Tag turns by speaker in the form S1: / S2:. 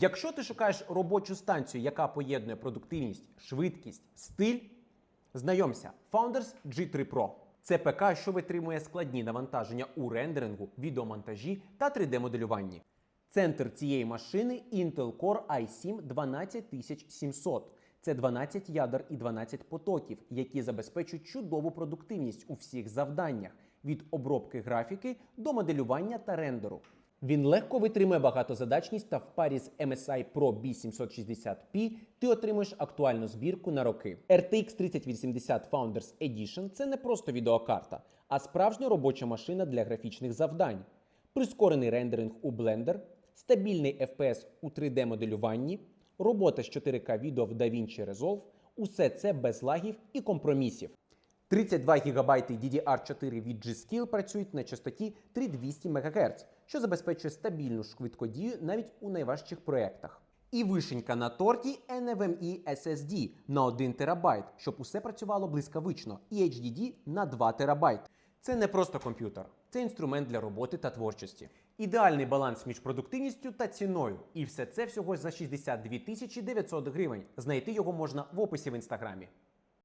S1: Якщо ти шукаєш робочу станцію, яка поєднує продуктивність, швидкість, стиль, знайомся, Founders G3 Pro. Це ПК, що витримує складні навантаження у рендерингу, відеомонтажі та 3D-моделюванні. Центр цієї машини Intel Core i7 12700. Це 12 ядер і 12 потоків, які забезпечують чудову продуктивність у всіх завданнях від обробки графіки до моделювання та рендеру. Він легко витримує багатозадачність та в парі з MSI Pro B760p ти отримуєш актуальну збірку на роки. RTX 3080 Founders Edition це не просто відеокарта, а справжня робоча машина для графічних завдань. Прискорений рендеринг у Blender, стабільний FPS у 3D-моделюванні, робота з 4К відео в DaVinci Resolve – усе це без лагів і компромісів. 32 ГБ DDR4 від G-Skill працюють на частоті 3200 МГц, що забезпечує стабільну швидкодію навіть у найважчих проєктах. І вишенька на торті NVMe SSD на 1 ТБ, щоб усе працювало блискавично, і HDD на 2 ТБ. Це не просто комп'ютер, це інструмент для роботи та творчості. Ідеальний баланс між продуктивністю та ціною. І все це всього за 62 900 гривень. Знайти його можна в описі в інстаграмі.